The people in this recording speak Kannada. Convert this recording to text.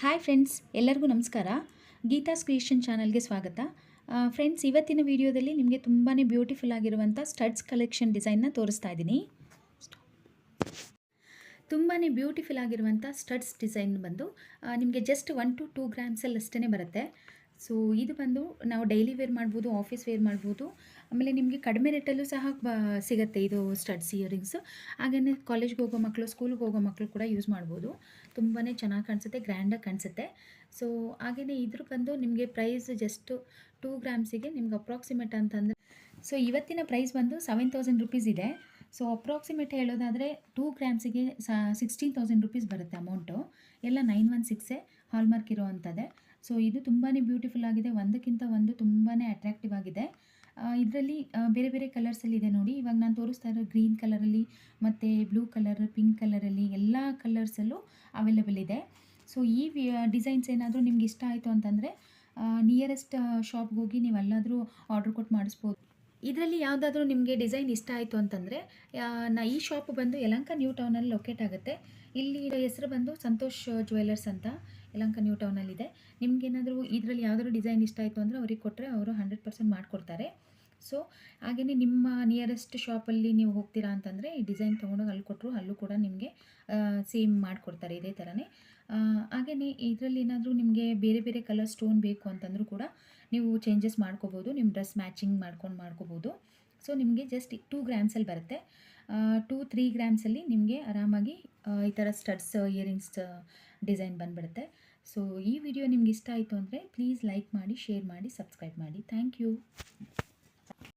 ಹಾಯ್ ಫ್ರೆಂಡ್ಸ್, ಎಲ್ಲರಿಗೂ ನಮಸ್ಕಾರ. ಗೀತಾಸ್ ಕ್ರಿಯೇಷನ್ ಚಾನಲ್ಗೆ ಸ್ವಾಗತ. ಫ್ರೆಂಡ್ಸ್, ಇವತ್ತಿನ ವಿಡಿಯೋದಲ್ಲಿ ನಿಮಗೆ ತುಂಬಾ ಬ್ಯೂಟಿಫುಲ್ ಆಗಿರುವಂಥ ಸ್ಟಡ್ಸ್ ಕಲೆಕ್ಷನ್ ಡಿಸೈನ್ನ ತೋರಿಸ್ತಾ ಇದ್ದೀನಿ ತುಂಬಾ ಬ್ಯೂಟಿಫುಲ್ ಆಗಿರುವಂಥ ಸ್ಟಡ್ಸ್ ಡಿಸೈನ್ ಬಂದು ನಿಮಗೆ ಜಸ್ಟ್ ಒನ್ ಟು ಟೂ ಗ್ರಾಮ್ಸಲ್ಲಿ ಅಷ್ಟೇ ಬರುತ್ತೆ. ಸೊ ಇದು ಬಂದು ನಾವು ಡೈಲಿ ವೇರ್ ಮಾಡ್ಬೋದು ಆಫೀಸ್ ವೇರ್ ಮಾಡ್ಬೋದು. ಆಮೇಲೆ ನಿಮಗೆ ಕಡಿಮೆ ರೇಟಲ್ಲೂ ಸಹ ಸಿಗುತ್ತೆ ಇದು ಸ್ಟಡ್ಸ್ ಇಯರಿಂಗ್ಸ್ ಹಾಗೆಯೇ ಕಾಲೇಜ್ಗೆ ಹೋಗೋ ಮಕ್ಕಳು ಸ್ಕೂಲ್ಗೆ ಹೋಗೋ ಮಕ್ಕಳು ಕೂಡ ಯೂಸ್ ಮಾಡ್ಬೋದು. ತುಂಬಾ ಚೆನ್ನಾಗಿ ಕಾಣಿಸುತ್ತೆ ಗ್ರ್ಯಾಂಡಾಗಿ ಕಾಣಿಸುತ್ತೆ. ಸೊ ಹಾಗೆಯೇ ಇದ್ರ ಬಂದು ನಿಮಗೆ ಪ್ರೈಸ್ ಜಸ್ಟ್ ಟೂ ಗ್ರಾಮ್ಸಿಗೆ ನಿಮ್ಗೆ ಅಪ್ರಾಕ್ಸಿಮೇಟ್ ಅಂತಂದರೆ ಸೊ ಇವತ್ತಿನ ಪ್ರೈಸ್ ಬಂದು ಸೆವೆನ್ ತೌಸಂಡ್ ರುಪೀಸ್ ಇದೆ. ಸೊ ಅಪ್ರಾಕ್ಸಿಮೇಟ್ ಹೇಳೋದಾದರೆ ಟೂ ಗ್ರಾಮ್ಸಿಗೆ ಸಿಕ್ಸ್ಟೀನ್ ತೌಸಂಡ್ ರುಪೀಸ್ ಬರುತ್ತೆ ಅಮೌಂಟು ಎಲ್ಲ ನೈನ್ ಒನ್ ಸಿಕ್ಸೇ ಹಾಲ್ಮಾರ್ಕ್ ಇರೋ ಅಂಥದ್ದೇ ಸೊ ಇದು ತುಂಬಾ ಬ್ಯೂಟಿಫುಲ್ ಆಗಿದೆ. ಒಂದಕ್ಕಿಂತ ಒಂದು ತುಂಬಾ ಅಟ್ರಾಕ್ಟಿವ್ ಆಗಿದೆ. ಇದರಲ್ಲಿ ಬೇರೆ ಬೇರೆ ಕಲರ್ಸಲ್ಲಿ ಇದೆ ನೋಡಿ. ಇವಾಗ ನಾನು ತೋರಿಸ್ತಾ ಇರೋ ಗ್ರೀನ್ ಕಲರಲ್ಲಿ ಮತ್ತು ಬ್ಲೂ ಕಲರ್ ಪಿಂಕ್ ಕಲರಲ್ಲಿ ಎಲ್ಲ ಕಲರ್ಸಲ್ಲೂ ಅವೈಲೇಬಲ್ ಇದೆ. ಸೊ ಈ ಡಿಸೈನ್ಸ್ ಏನಾದರೂ ನಿಮ್ಗೆ ಇಷ್ಟ ಆಯಿತು ಅಂತಂದರೆ ನಿಯರೆಸ್ಟ್ ಶಾಪ್ಗೆ ಹೋಗಿ ನೀವು ಎಲ್ಲಾದರೂ ಆರ್ಡ್ರ್ ಕೊಟ್ಟು ಮಾಡಿಸ್ಬೋದು. ಇದರಲ್ಲಿ ಯಾವುದಾದ್ರೂ ನಿಮಗೆ ಡಿಸೈನ್ ಇಷ್ಟ ಆಯಿತು ಅಂತಂದರೆ ನಾ ಈ ಶಾಪ್ ಬಂದು ಯಲಂಕ ನ್ಯೂ ಟೌನಲ್ಲಿ ಲೊಕೇಟ್ ಆಗುತ್ತೆ. ಇಲ್ಲಿ ಹೆಸರು ಬಂದು ಸಂತೋಷ್ ಜ್ಯುವೆಲ್ಲರ್ಸ್ ಅಂತ. ಯಲಂಕ ನ್ಯೂ ಟೌನಲ್ಲಿದೆ ನಿಮಗೇನಾದರೂ ಇದರಲ್ಲಿ ಯಾವುದಾದ್ರು ಡಿಸೈನ್ ಇಷ್ಟ ಆಯಿತು ಅಂದರೆ ಅವ್ರಿಗೆ ಕೊಟ್ಟರೆ ಅವರು ಹಂಡ್ರೆಡ್ ಪರ್ಸೆಂಟ್ ಮಾಡಿಕೊಡ್ತಾರೆ. ಸೊ ಹಾಗೆಯೇ ನಿಮ್ಮ ನಿಯರೆಸ್ಟ್ ಶಾಪಲ್ಲಿ ನೀವು ಹೋಗ್ತೀರಾ ಅಂತಂದರೆ ಈ ಡಿಸೈನ್ ತೊಗೊಂಡೋಗಿ ಅಲ್ಲಿ ಕೊಟ್ಟರು ಅಲ್ಲೂ ಕೂಡ ನಿಮಗೆ ಸೇಮ್ ಮಾಡಿಕೊಡ್ತಾರೆ ಇದೇ ಥರನೇ ಹಾಗೆಯೇ ಇದರಲ್ಲಿ ಏನಾದರೂ ನಿಮಗೆ ಬೇರೆ ಬೇರೆ ಕಲರ್ ಸ್ಟೋನ್ ಬೇಕು ಅಂತಂದರೂ ಕೂಡ ನೀವು ಚೇಂಜಸ್ ಮಾಡ್ಕೋಬೋದು ನಿಮ್ಮ ಡ್ರೆಸ್ ಮ್ಯಾಚಿಂಗ್ ಮಾಡ್ಕೊಂಡು ಮಾಡ್ಕೋಬೋದು. ಸೊ ನಿಮಗೆ ಜಸ್ಟ್ ಟೂ ಗ್ರಾಮ್ಸಲ್ಲಿ ಬರುತ್ತೆ. ಟೂ ತ್ರೀ ಗ್ರಾಮ್ಸಲ್ಲಿ ನಿಮಗೆ ಆರಾಮಾಗಿ ಈ ಥರ ಸ್ಟಡ್ಸ್ ಇಯರಿಂಗ್ಸ್ ಡಿಸೈನ್ ಬಂದುಬಿಡುತ್ತೆ. ಸೊ ಈ ವಿಡಿಯೋ ನಿಮ್ಗೆ ಇಷ್ಟ ಆಯಿತು ಅಂದರೆ ಪ್ಲೀಸ್ ಲೈಕ್ ಮಾಡಿ ಶೇರ್ ಮಾಡಿ ಸಬ್ಸ್ಕ್ರೈಬ್ ಮಾಡಿ. Thank you